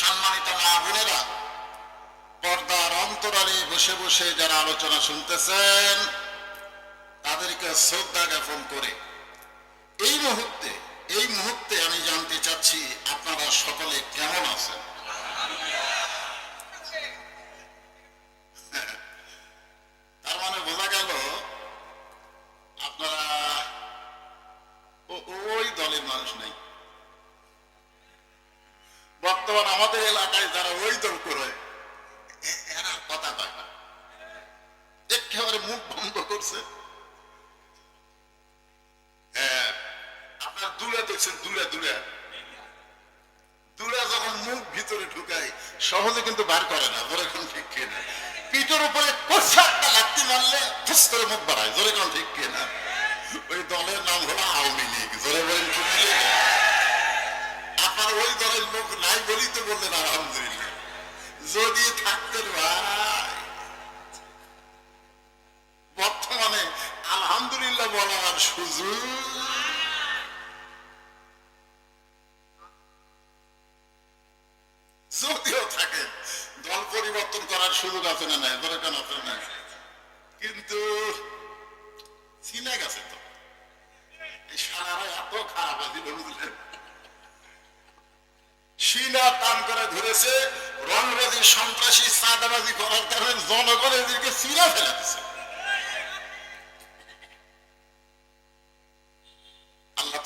সম্মানিত মা বোনেরা, পর্দার অন্তরালে বসে বসে যারা আলোচনা শুনতেছেন, তাদেরকে শ্রদ্ধা জ্ঞাপন করে এই মুহূর্তে বর্তমান আমাদের এলাকায় যারা ওই দল করে এরা কথা কয় না। একেবারে মুখ বন্ধ করছে। হ্যাঁ, আপনার দূরে দেখছেন দূরে দূরে। দূরে যখন মুখ ভিতরে ঢুকায় সহজে কিন্তু বার করে না জোরে কোন ঠিক কে না। পিঠের উপরে কোষা একটা লাত্তি মারলে ফুস করে মুখ বাড়ায় জোরে কোন ঠিক কে না। ওই দলের নাম হলো আওয়ামী লীগ জোরে বলেন কোন? আপনার ওই দলের লোক নাই বলেই তো বললেন, আলহামদুলিল্লাহ। যদি থাকতেন ভাই। বর্তমানে আলহামদুলিল্লাহ বলার সুযোগ যদিও থাকে দল পরিবর্তন করার সুযোগ আছে না নাই? ধরে কেন আছে না কিন্তু করে ধরেছে রংবাজি, সন্ত্রাসী, চাঁদাবাজি করার কারণে জনগণ এদেরকে চিনা ফেলে আল্লাহ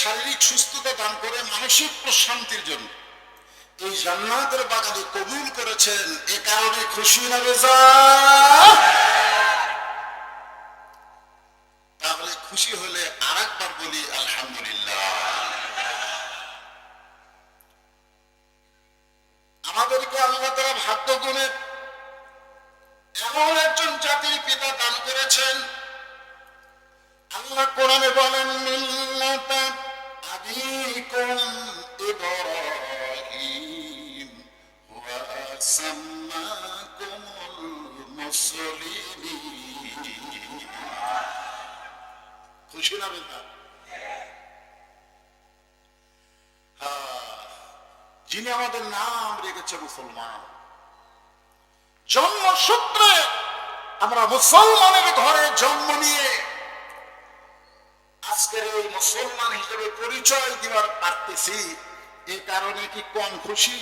শারীরিক সুস্থতা দান করে মানসিক প্রশান্তির জন্য এই জান্নাতের বাগানে কবুল করেছেন। এ কারণে খুশি না বেজা তাহলে খুশি হলে আর একবার বলি, আলহামদুলিল্লাহ। তারা ভাগ্য গুণে এমন একজন জাতির পিতা দান করেছেন। আল্লাহ কোরআনে বলেন, মিল্লাতা আবিকুম ইব্রাহিম ওয়া সাম্মাকুমুল মুসলিমিন। খুশি না বেটা? আমাদের নাম রেখেছে মুসলমান। জন্মসূত্রে আমরা মুসলমানের ঘরে জন্ম নিয়ে আজকের এই মুসলমান হিসেবে পরিচয় দিবার পারতেছি, এ কারণে কি কম খুশি?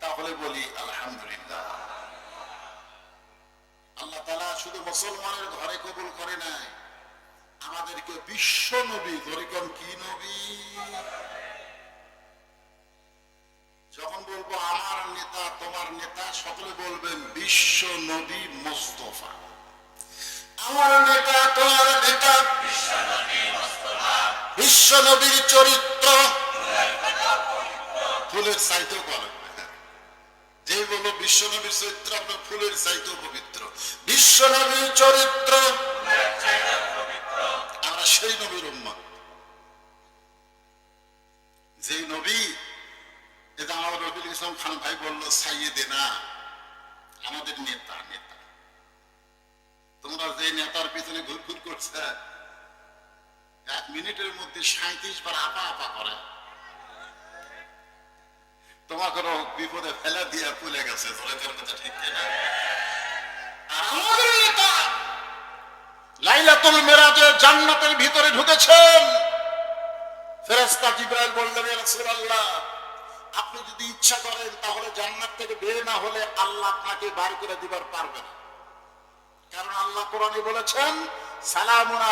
তাহলে বলি, আলহামদুলিল্লাহ। আল্লাহ তালা শুধু মুসলমানের ঘরে কবুল করে নাই, আমাদেরকে বিশ্ব নবী ধরিকম কি নবী? যখন বলব আমার নেতা, তোমার নেতা, সকলে বলবেন বিশ্ব নবী মোস্তফা। আমার নেতা, তোমার নেতা। বিশ্ব নবীর চরিত্র। ফুলের চাইতেও বলে যে বলো বিশ্ব নবীর চরিত্র, আপনার ফুলের চাইতেও পবিত্র। বিশ্ব নবীর চরিত্র। আমরা সেই নবীর উম্মা যে নবী খান ভাই বলল সাইয়েদে না। আমাদের নেতা নেতা। তোমরা যে নেতার পিছনে ঘুরঘুর করছে, এক মিনিটের মধ্যে সাঁত্রিশ বার আপা আপা করে। তোমাকে বিপদে ফেলে দিয়ে ভুলে গেছে লাইলাতুল মেরাজে জান্নাতের ভিতরে ঢুকেছেন। ফেরেশতা জিব্রাইল বললেন রাসূলুল্লাহ আপনি যদি ইচ্ছা করেন, তাহলে জান্নাত থেকে বের না হলে আল্লাহ আপনাকে বার করে দিবার পারবে না। কারণ আল্লাহ কোরআনে বলেছেন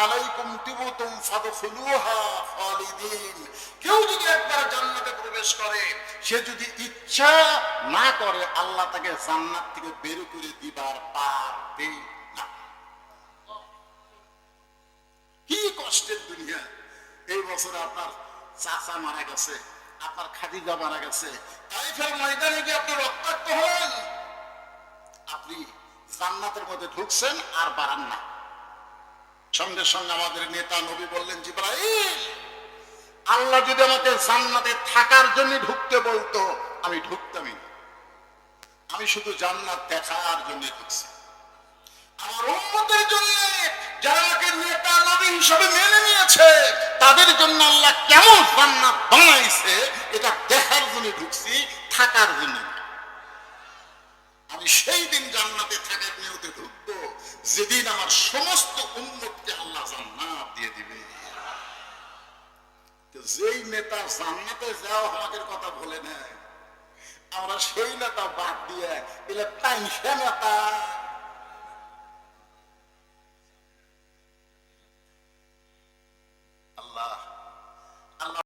আলাইকুম সে যদি ইচ্ছা না করে, আল্লাহ তাকে জান্নাত থেকে বের করে দিবার পারবে না। কি কষ্টের দুনিয়া। এই বছর আপনার চাচা মারা গেছে। আপনার খাদিজা মারা গেছে। তাই ফের ময়দানে গিয়ে আপনি রক্তাক্ত হন। আপনি জান্নাতের মধ্যে ঢুকছেন আর বাড়ান না। সঙ্গে সঙ্গে আমাদের নেতা নবী বললেন, জিব্রাইল, আল্লাহ যদি আমাকে জান্নাতে থাকার জন্য ঢুকতে বলতো, আমি ঢুকতামই আমি শুধু জান্নাত দেখার জন্য ঢুকছি। আমার উম্মতের জন্য যারা আমাকে নেতা নবী হিসেবে মেনে নিয়েছে, তাদের জন্য আল্লাহ কেমন জান্নাত বানাইছে টাকার জন্য না। আমি সেই দিন জান্নাতে থাকার নিয়তে ঢুকবো, যেদিন আমার সমস্ত উন্মতকে আল্লাহ জান্নাত দিয়ে দিবে। যেই নেতা জান্নাতে যাও, আমাদের কথা বলে নেয়। আমরা সেই নেতা বাদ দিয়ে এলে টাইমসা নেতা। আল্লাহ